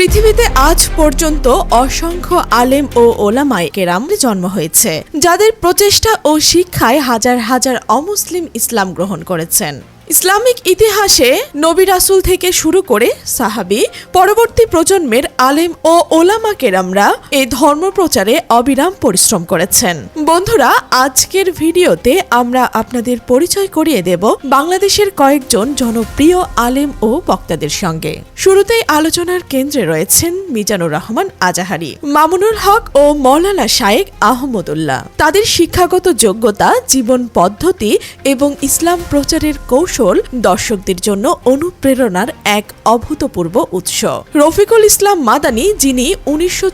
পৃথিবীতে আজ পর্যন্ত অসংখ্য আলেম ও ওলামায় কেরাম জন্ম হয়েছে, যাদের প্রচেষ্টা ও শিক্ষায় হাজার হাজার অমুসলিম ইসলাম গ্রহণ করেছেন। ইসলামিক ইতিহাসে নবী রাসুল থেকে শুরু করে সাহাবি, পরবর্তী প্রজন্মের আলেম ও ওলামা কেরামরা এই ধর্ম প্রচারে অবিরাম পরিশ্রম করেছেন। বন্ধুরা, আজকের ভিডিওতে আমরা আপনাদের পরিচয় করিয়ে দেব বাংলাদেশের কয়েকজন জনপ্রিয় আলেম ও বক্তাদের সঙ্গে। শুরুতেই আলোচনার কেন্দ্রে রয়েছেন মিজানুর রহমান আজাহারি, মামুনুল হক ও মৌলানা শায়েক আহমদুল্লাহ। তাদের শিক্ষাগত যোগ্যতা, জীবন পদ্ধতি এবং ইসলাম প্রচারের কৌশল দর্শকদের জন্য অনুপ্রেরণার এক অভূতপূর্ব উৎস। রফিকুল ইসলাম মাদানি, যিনি উনিশশো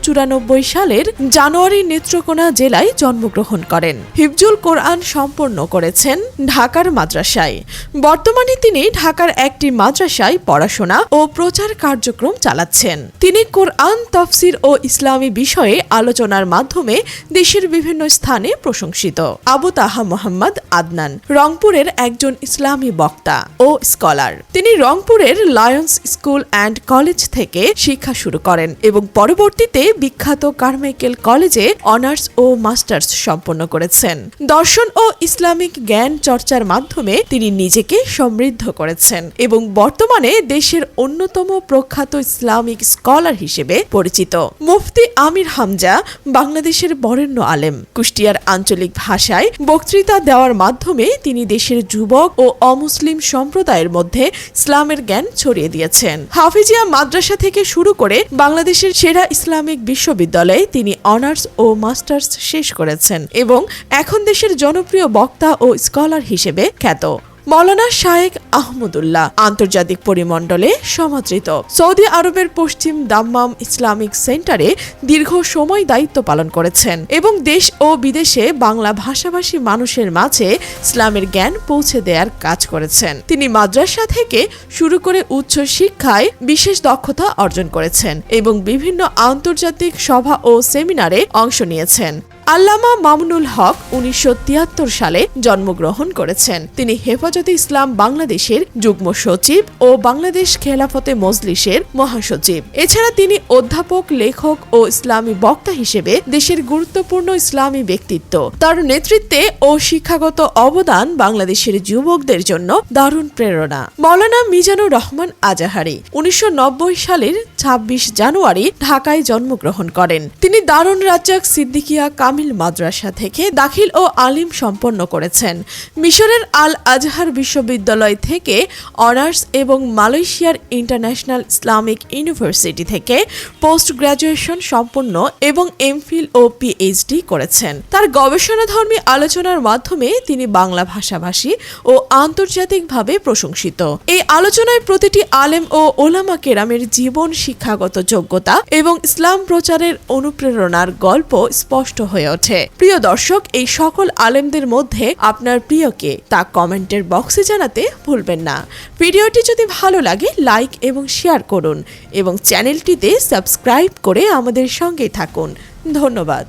সালের জানুয়ারি নেত্রকোনা জেলায় জন্মগ্রহণ করেন। হিফজুল কোরআন সম্পন্ন করেছেন ঢাকার মাদ্রাসায়। বর্তমানে তিনি ঢাকার একটি মাদ্রাসায় পড়াশোনা ও প্রচার কার্যক্রম চালাচ্ছেন। তিনি কোরআন, তফসির ও ইসলামী বিষয়ে আলোচনার মাধ্যমে দেশের বিভিন্ন স্থানে প্রশংসিত। আবু তাহা মোহাম্মদ আদনান, রংপুরের একজন ইসলামী বক্তা। ও স্কলার। তিনি রংপুরের লায়ন্স স্কুল অ্যান্ড কলেজ থেকে শিক্ষা শুরু করেন এবং পরবর্তীতে বিখ্যাত কারমাইকেল কলেজে অনার্স ও মাস্টার্স সম্পন্ন করেছেন। দর্শন ও ইসলামিক জ্ঞান চর্চার মাধ্যমে তিনি নিজেকে সমৃদ্ধ করেছেন এবং বর্তমানে দেশের অন্যতম প্রখ্যাত ইসলামিক স্কলার হিসেবে পরিচিত। মুফতি আমির হামজা বাংলাদেশের বরেণ্য আলেম। কুষ্টিয়ার আঞ্চলিক ভাষায় বক্তৃতা দেওয়ার মাধ্যমে তিনি দেশের যুবক ও অমুসলিম সম্প্রদায়ের মধ্যে ইসলামের জ্ঞান ছড়িয়ে দিয়েছেন। হাফিজিয়া মাদ্রাসা থেকে শুরু করে বাংলাদেশের সেরা ইসলামিক বিশ্ববিদ্যালয়ে তিনি অনার্স ও মাস্টার্স শেষ করেছেন এবং এখন দেশের জনপ্রিয় বক্তা ও স্কলার হিসেবে খ্যাত। মৌলানা শায়েক আহমদুল্লাহ আন্তর্জাতিক পরিমণ্ডলে সমাদৃত সৌদি আরবের পশ্চিম দাম্মাম ইসলামিক সেন্টারে দীর্ঘ সময় দায়িত্ব পালন করেছেন এবং দেশ ও বিদেশে বাংলা ভাষাভাষী মানুষের মাঝে ইসলামের জ্ঞান পৌঁছে দেওয়ার কাজ করেছেন। তিনি মাদ্রাসা থেকে শুরু করে উচ্চ শিক্ষায় বিশেষ দক্ষতা অর্জন করেছেন এবং বিভিন্ন আন্তর্জাতিক সভা ও সেমিনারে অংশ নিয়েছেন। আল্লামা মামুনুল হক উনিশশো তিয়াত্তর সালে জন্মগ্রহণ করেছেন। তিনি হেফাজতে ইসলাম বাংলাদেশের যুগ্ম সচিব ও বাংলাদেশ খেলাফতে মজলিসের মহাসচিব। এছাড়া তিনি অধ্যাপক, লেখক ও ইসলামী বক্তা হিসেবে দেশের গুরুত্বপূর্ণ ইসলামী ব্যক্তিত্ব। তার নেতৃত্বে ও শিক্ষাগত অবদান বাংলাদেশের যুবকদের জন্য দারুণ প্রেরণা। মৌলানা মিজানুর রহমান আজাহারি উনিশশো নব্বই সালের ২৬ জানুয়ারি ঢাকায় জন্মগ্রহণ করেন। তিনি দারুণ রাজ্জাক সিদ্দিকিয়া কামিল মাদ্রাসা থেকে দাখিল ও আলিম সম্পন্ন করেছেন। মিশরের আল আজহার বিশ্ববিদ্যালয় থেকে অনার্স এবং মালয়েশিয়ার ইন্টারন্যাশনাল ইসলামিক ইউনিভার্সিটি থেকে পোস্ট গ্রাজুয়েশন সম্পন্ন এবং এমফিল ও পিএইচডি করেছেন। তার গবেষণাধর্মী আলোচনার মাধ্যমে তিনি বাংলা ভাষাভাষী ও আন্তর্জাতিকভাবে প্রশংসিত। এই আলোচনায় প্রতিটি আলেম ও ওলামা কেরামের জীবন, শিক্ষাগত যোগ্যতা এবং ইসলাম প্রচারের অনুপ্রেরণার গল্প স্পষ্ট হয়ে ওঠে। প্রিয় দর্শক, এই সকল আলেমদের মধ্যে আপনার প্রিয়কে তা কমেন্টের বক্সে জানাতে ভুলবেন না। ভিডিওটি যদি ভালো লাগে, লাইক এবং শেয়ার করুন এবং চ্যানেলটিতে সাবস্ক্রাইব করে আমাদের সঙ্গে থাকুন। ধন্যবাদ।